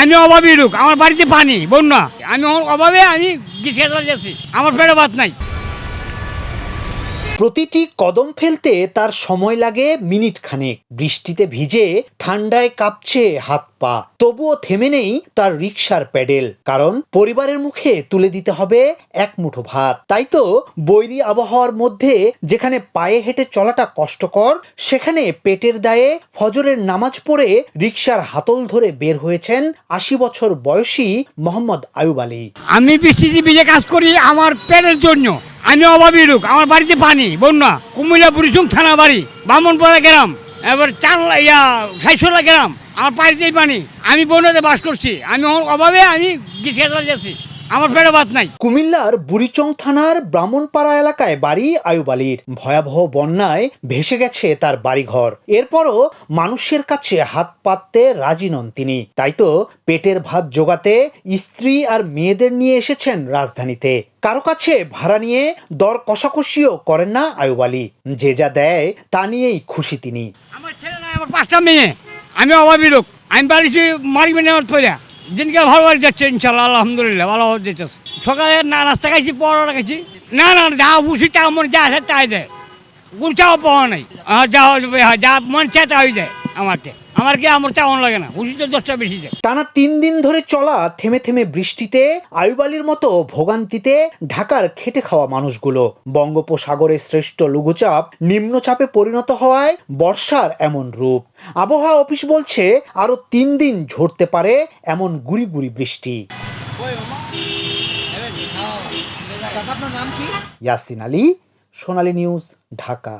আমি অভাবী লোক, আমার বাড়িতে পানি, বন্যা। আমি অভাবে আমি গিয়ে যাচ্ছি, আমার পেটে ভাত নাই। প্রতিটি কদম ফেলতে তার সময় লাগে মিনিট খানেক বৃষ্টিতে ভিজে ঠান্ডায় কাঁপছে হাত পা। তবুও থেমে নেই তার রিক্সার প্যাডেল। কারণ পরিবারের মুখে তুলে দিতে হবে এক মুঠো ভাত। তাই তো বৈরী আবহাওয়ার মধ্যে যেখানে পায়ে হেঁটে চলাটা কষ্টকর, সেখানে পেটের দায়ে ফজরের নামাজ পড়ে রিক্সার হাতল ধরে বের হয়েছেন আশি বছর বয়সী মোহাম্মদ আয়ুব আলী। আমি বৃষ্টিতে ভিজে কাজ করি আমার পেটের জন্য। আমি অভাবী লোক, আমার বাড়িতে পানি, বন্যা কুমিল্লা বুড়িচুং থানা বাড়ি, বামনপাড়া গ্রাম, এবার চাল ইয়া, সাইশোলা গ্রাম, আমার বাড়িতেই পানি, আমি বন্যাতে বাস করছি, আমি অভাবে আমি গিয়ে যাচ্ছি। আমার পেটে ভাত নাই। কুমিল্লার বুড়িচং থানার ব্রাহ্মণপাড়া এলাকায় বাড়ি আয়ুব আলীর। ভয়াবহ বন্যায় ভেসে গেছে তার বাড়িঘর। এরপরও মানুষের কাছে হাত পাততে রাজি নন তিনি। তাই তো পেটের ভাত জোগাতে স্ত্রী আর মেয়েদের নিয়ে এসেছেন রাজধানীতে। কারও কাছে ভাড়া নিয়ে দর কষাকষিও করেন না আয়ুব আলী। যে যা দেয় তা নিয়েই খুশি তিনি। আমার ছেলে আমার পাঁচটা মেয়ে। আমি অভাবী লোক। আমি বাড়িতে মারিবে নেওয়ার পরে দিনকে ভালো বাড়ি যাচ্ছে ইনশাল্লাহ আলহামদুলিল্লাহ ভালো যেতেছে সকালে না নাস্তা খাইছি পরোটা খাইছি। না না যা বুঝি তা মনে যা আছে তাই দেয়। চাও পাওয়া নাই। যা হ্যাঁ, যা মন চায় তাই দেয় আমারটা আমার কি আমার চাওয়ান লাগে না? বুঝি তো দশটা বেশি যায় টানা তিন দিন ধরে চলা থেমে থেমে বৃষ্টিতে আয়ুব আলীর মতো ভোগান্তিতে ঢাকার খেটে খাওয়া মানুষগুলো। বঙ্গোপসাগরের শ্রেষ্ঠ লঘুচাপ নিম্নচাপে পরিণত হওয়ায় বর্ষার এমন রূপ। আবহাওয়া অফিস বলছে আরও তিন দিন ঝরতে পারে এমন গুড়ি গুড়ি বৃষ্টি। ইয়াসিন আলী সোনালী নিউজ ঢাকা।